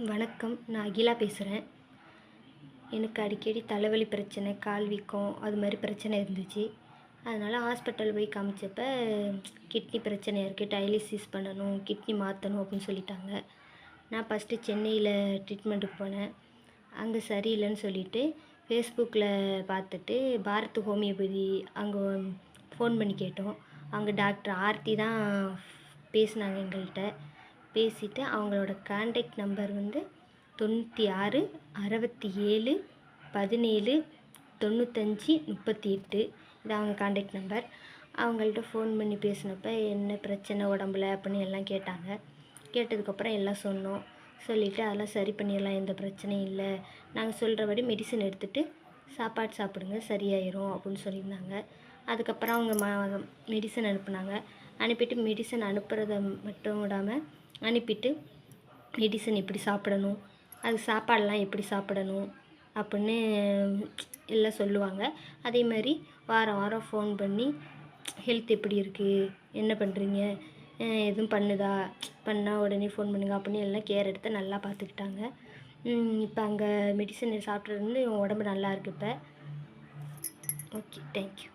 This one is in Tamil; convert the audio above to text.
வணக்கம். நான் அகிலா பேசுகிறேன் எனக்கு அடிக்கடி தலைவலி பிரச்சனை கால் வீக்கம் அது மாதிரி பிரச்சனை இருந்துச்சு. அதனால் ஹாஸ்பிட்டல் போய் காமிச்சப்ப கிட்னி பிரச்சனையாக இருக்குது டயலிசிஸ் பண்ணணும். கிட்னி மாற்றணும் அப்படின்னு சொல்லிட்டாங்க. நான் ஃபஸ்ட்டு சென்னையில் ட்ரீட்மெண்ட்டுக்கு போனேன். அங்கே சரியில்லைன்னு சொல்லிவிட்டு ஃபேஸ்புக்கில் பார்த்துட்டு பாரத் ஹோமியோபதி அங்கே ஃபோன் பண்ணி கேட்டோம். அங்கே டாக்டர் ஆர்த்தி தான் பேசினாங்க எங்கள்கிட்ட. பேசிவிட்டு அவங்களோட கான்டாக்ட் நம்பர் வந்து தொண்ணூற்றி ஆறு அறுபத்தி ஏழு பதினேழு தொண்ணூத்தஞ்சு முப்பத்தி எட்டு இது அவங்க கான்டாக்ட் நம்பர் அவங்கள்ட்ட ஃபோன் பண்ணி பேசினப்ப என்ன பிரச்சனை உடம்புல அப்படின்னு எல்லாம் கேட்டாங்க. கேட்டதுக்கப்புறம் எல்லாம் சொன்னோம். சொல்லிவிட்டு அதெல்லாம் சரி பண்ணிடலாம் எந்த பிரச்சனையும் இல்லை. நாங்கள் சொல்கிறபடி மெடிசன் எடுத்துகிட்டு சாப்பாடு சாப்பிடுங்க சரியாயிரும் அப்படின்னு சொல்லியிருந்தாங்க. அதுக்கப்புறம் அவங்க ம மெடிசன் அனுப்புனாங்க. அனுப்பிட்டு மெடிசன் அனுப்புறதை மட்டும் விடாமல் அனுப்பிட்டு மெடிசன் எப்படி சாப்பிடணும் அது சாப்பாடெலாம் எப்படி சாப்பிடணும் அப்படின்னு எல்லாம் சொல்லுவாங்க. அதே மாதிரி வாரம் வாரம் ஃபோன் பண்ணி ஹெல்த் எப்படி இருக்குது என்ன பண்ணுறீங்க எதுவும் பண்ணுதா பண்ணால் உடனே ஃபோன் பண்ணுங்க அப்படின்னு எல்லாம் கேர் எடுத்து நல்லா பார்த்துக்கிட்டாங்க. இப்போ அங்கே மெடிசன் சாப்பிட்றது வந்து உடம்பு நல்லா இருக்கு இப்போ. Okay thank you